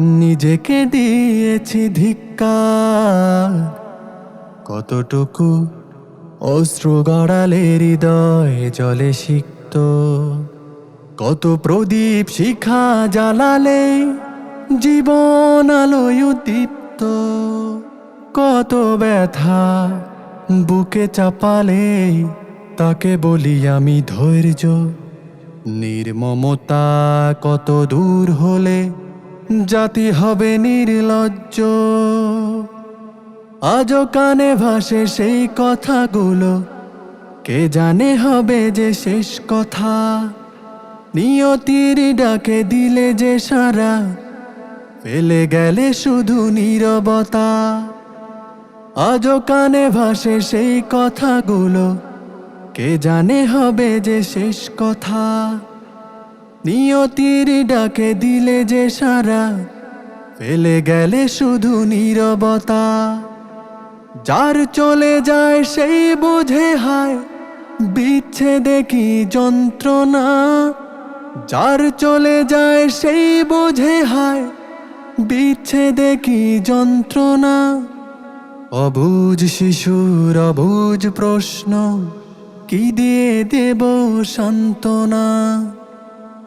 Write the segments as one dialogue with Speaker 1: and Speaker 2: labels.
Speaker 1: নিজেকে দিয়েছি ধিক্কার। কতটুকু অশ্রু গড়ালে হৃদয় জলে সিক্ত। কত প্রদীপ শিখা জ্বালালে জীবন আলোয় দীপ্ত কত ব্যথা বুকে চাপালে তাকে বলি আমি ধৈর্য। নির্মমতা কত দূর হলে জাতি হবে নির্লজ্জ। আজও কানে ভাসে সেই কথাগুলো। কে জানে হবে যে শেষ কথা। নিয়তির ডাকে দিলে যে সারা। ফেলে গেলে শুধু নীরবতা। আজও কানে ভাসে সেই কথাগুলো। কে জানে হবে যে শেষ কথা। নিয়তির ডাকে দিলে যে সারা, ফেলে গেলে শুধু নীরবতা। যার চলে যায় সেই বোঝে হায় বিচ্ছে দেখি যন্ত্রণা। যার চলে যায় সেই বোঝে হায় বিচ্ছে দেখি যন্ত্রণা। অবুজ শিশুর অবুজ প্রশ্ন, কি দিয়ে দেব সান্ত্বনা?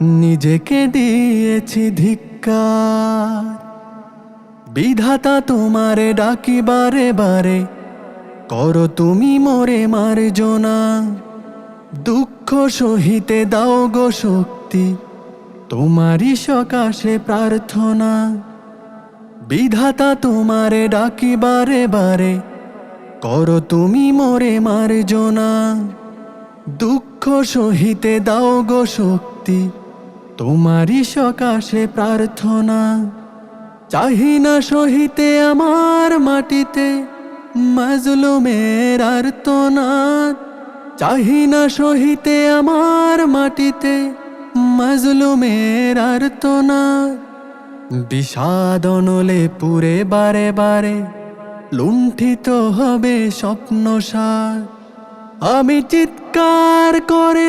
Speaker 1: নিজেকে দিয়েছি ধিক্কার। বিধাতা তোমারে ডাকি বারে বারে, করো তুমি মোরে মার্জনা। দুঃখ সহিতে দাও গো শক্তি, তোমারই সকাশে প্রার্থনা। বিধাতা তোমারে ডাকি বারে বারে, করো তুমি মোরে মার্জনা। দুঃখ সহিতে দাও গো শক্তি তোমারই সকাশে প্রার্থনা। চাহি না সহিতে আমার মাটিতে মাজলুমের চাহি না সহিতে আমার মাটিতে মাজলুমের আর্তনাদ বিষাদনলে পুরে বারে বারে লুণ্ঠিত হবে স্বপ্ন আমি চিৎকার করে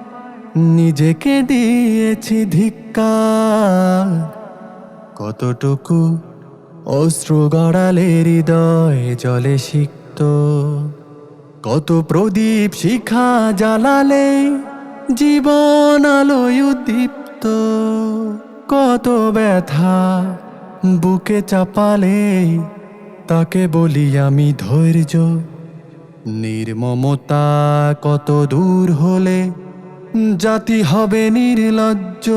Speaker 1: নিজেকে দিয়েছি ধিক্কার কতটুকু অশ্রু গড়ালে হৃদয় জলে সিক্ত। কত প্রদীপ শিখা জ্বালালে জীবন আলোয় দীপ্ত কত ব্যথা বুকে চাপালে তাকে বলি আমি ধৈর্য। নির্মমতা কত দূর হলে জাতি হবে নির্লজ্জ।